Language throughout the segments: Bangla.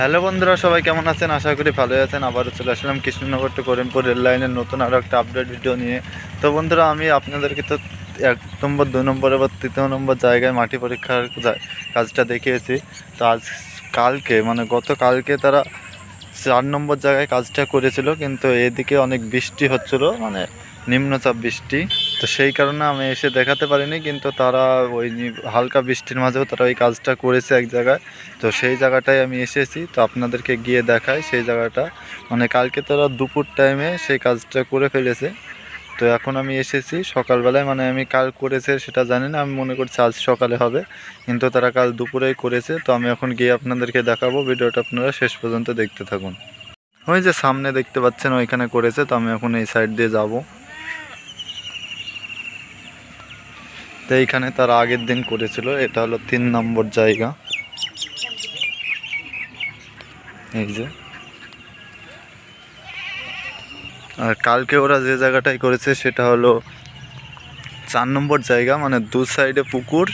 হ্যালো বন্ধুরা, সবাই কেমন আছেন? আশা করি ভালোই আছেন। আবারও চলে আসলাম কৃষ্ণনগর টু করিমপুর রেল লাইনের নতুন আরও একটা আপডেট ভিডিও নিয়ে। তো বন্ধুরা, আমি আপনাদেরকে তো এক নম্বর দুই নম্বর বা তৃতীয় নম্বর জায়গায় মাটি পরীক্ষার কাজটা দেখিয়েছি। তো আজ কালকে মানে গত কালকে তারা চার নম্বর জায়গায় কাজটা করেছিল, কিন্তু এদিকে অনেক বৃষ্টি হচ্ছিল মানে নিম্নচাপ বৃষ্টি। তো সেই কারণে আমি এসে দেখাতে পারিনি, কিন্তু তারা ওই হালকা বৃষ্টির মাঝেও তারা ওই কাজটা করেছে এক জায়গায়। তো সেই জায়গাটায় আমি এসেছি, তো আপনাদেরকে গিয়ে দেখাই সেই জায়গাটা। মানে কালকে তারা দুপুর টাইমে সেই কাজটা করে ফেলেছে। তো এখন আমি এসেছি, সকালবেলায় মানে আমি কাল করেছে সেটা জানি না, আমি মনে করছি আজ সকালে হবে। কিন্তু তারা কাল দুপুরেই করেছে, তো আমি এখন গিয়ে আপনাদেরকে দেখাবো, ভিডিওটা আপনারা শেষ পর্যন্ত দেখতে থাকুন। ওই যে সামনে দেখতে পাচ্ছেন, ওইখানে করেছে, তো আমি এখন এই সাইড দিয়ে যাব। তো এইখানে তার আগের দিন করেছিল, এটা হলো তিন নম্বর জায়গা। এই যে। আর কালকে ওরা যে জায়গাটায় করেছে, সেটা হলো চার নম্বর জায়গা মানে দু সাইডে পুকুর,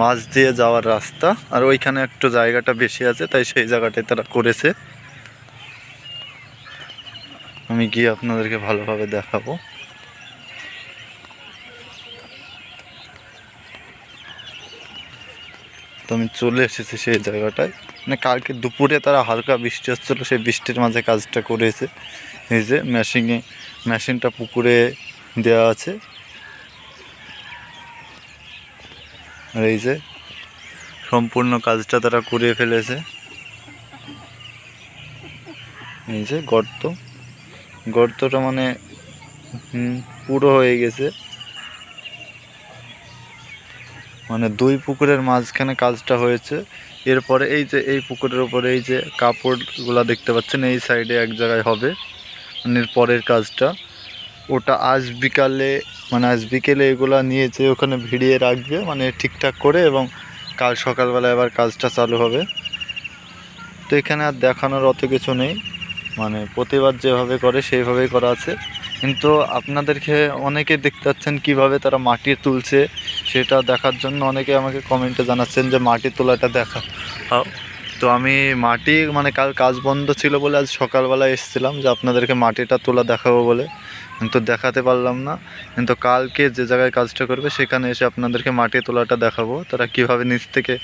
মাছ দিয়ে যাওয়ার রাস্তা, আর ওইখানে একটু জায়গাটা বেশি আছে, তাই সেই জায়গাটায় তারা করেছে। আমি গিয়ে আপনাদেরকে ভালোভাবে দেখাবো। তো আমি চলে এসেছি সেই জায়গাটায়। মানে কালকে দুপুরে তারা হালকা বৃষ্টি হচ্ছিল, সেই বৃষ্টির মাঝে কাজটা করেছে। এই যে মেশিনে মেশিনটা পুকুরে দেওয়া আছে। আর এই যে সম্পূর্ণ কাজটা তারা করে ফেলেছে। এই যে গর্ত। গর্তটা মানে পুরো হয়ে গেছে। মানে দুই পুকুরের মাঝখানে কাজটা হয়েছে। এরপরে এই যে, এই পুকুরের উপরে এই যে কাপড়গুলা দেখতে পাচ্ছেন, এই সাইডে এক জায়গায় হবে। মানে পরের কাজটা। ওটা আজ বিকালে মানে আজ বিকেলে এগুলা নিয়ে যে ওখানে ভিড়িয়ে রাখবে মানে ঠিকঠাক করে এবং কাল সকালবেলা এবার কাজটা চালু হবে। তো এখানে আর দেখানোর অত কিছু নেই। মানে প্রতিবার যেভাবে করে, সেইভাবেই করা আছে। কিন্তু আপনাদেরকে অনেকে দেখতে পাচ্ছেন কীভাবে তারা মাটি তুলছে, সেটা দেখার জন্য অনেকে আমাকে কমেন্টে জানাচ্ছেন যে মাটি তোলাটা দেখা। তো আমি মাটি মানে কাল কাজ বন্ধ ছিল বলে আজ সকালবেলা এসেছিলাম যে আপনাদেরকে মাটিটা তোলা দেখাবো বলে। কিন্তু দেখাতে পারলাম না। কিন্তু কালকে যে জায়গায় কাজটা করবে সেখানে এসে আপনাদেরকে মাটি তোলাটা দেখাবো, তারা কীভাবে নিচ থেকে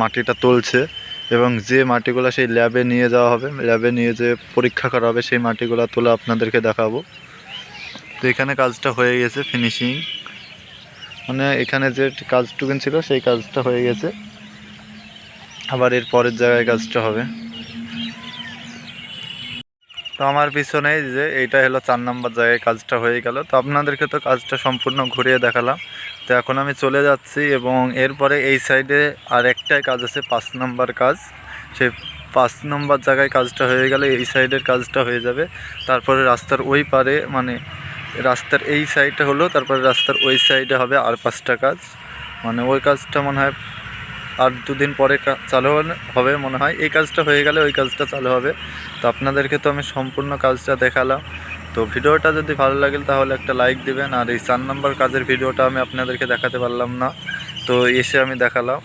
মাটিটা তুলছে এবং যে মাটিগুলো সেই ল্যাবে নিয়ে যাওয়া হবে ল্যাবে নিয়ে যে পরীক্ষা করা হবে, সেই মাটিগুলো তোলা আপনাদেরকে দেখাবো। তো এখানে কাজটা হয়ে গেছে ফিনিশিং মানে এখানে যে কাজটুকুন ছিল, সেই কাজটা হয়ে গেছে। আবার এর পরের জায়গায় কাজটা হবে। তো আমার পিছনে যে এইটা হলো চার নম্বর জায়গায় কাজটা হয়ে গেল। তো আপনাদেরকে তো কাজটা সম্পূর্ণ ঘুরিয়ে দেখালাম। তো এখন আমি চলে যাচ্ছি এবং এরপরে এই সাইডে আর একটাই কাজ আছে, পাঁচ নম্বর কাজ। সেই পাঁচ নম্বর জায়গায় কাজটা হয়ে গেলে এই সাইডের কাজটা হয়ে যাবে। তারপরে রাস্তার ওই পারে মানে রাস্তার এই সাইডটা হলো, তারপরে রাস্তার ওই সাইডে হবে আর পাঁচটা কাজ। মানে ওই কাজটা মনে হয় আর দুদিন পরে চালু হবে মনে হয়। এই কাজটা হয়ে গেলে ওই কাজটা চালু হবে। তো আপনাদেরকে তো আমি সম্পূর্ণ কাজটা দেখালাম। তো ভিডিওটা যদি ভালো লাগে তাহলে একটা লাইক দিবেন। আর এই চার নম্বর কাজের ভিডিওটা আমি আপনাদেরকে দেখাতে পারলাম না। তো এসে আমি দেখালাম।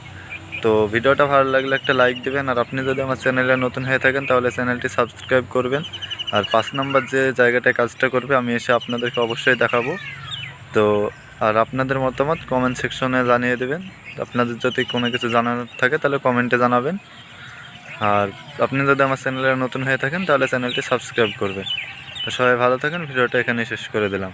তো ভিডিওটা ভালো লাগলে একটা লাইক দিবেন। আর আপনি যদি আমার চ্যানেলে নতুন হয়ে থাকেন তাহলে চ্যানেলটি সাবস্ক্রাইব করবেন। আর পাঁচ নম্বর যে জায়গাটায় কাজটা করবে, আমি এসে আপনাদেরকে অবশ্যই দেখাবো। তো, আর আপনাদের মতামত কমেন্ট সেকশনে জানিয়ে দেবেন। আপনাদের যদি কোনো কিছু জানানোর থাকে, তাহলে কমেন্টে জানাবেন। আর আপনি যদি আমার চ্যানেলে নতুন হয়ে থাকেন, তাহলে চ্যানেলটি সাবস্ক্রাইব করবেন। তো সবাই ভালো থাকেন, ভিডিওটা এখানে শেষ করে দিলাম।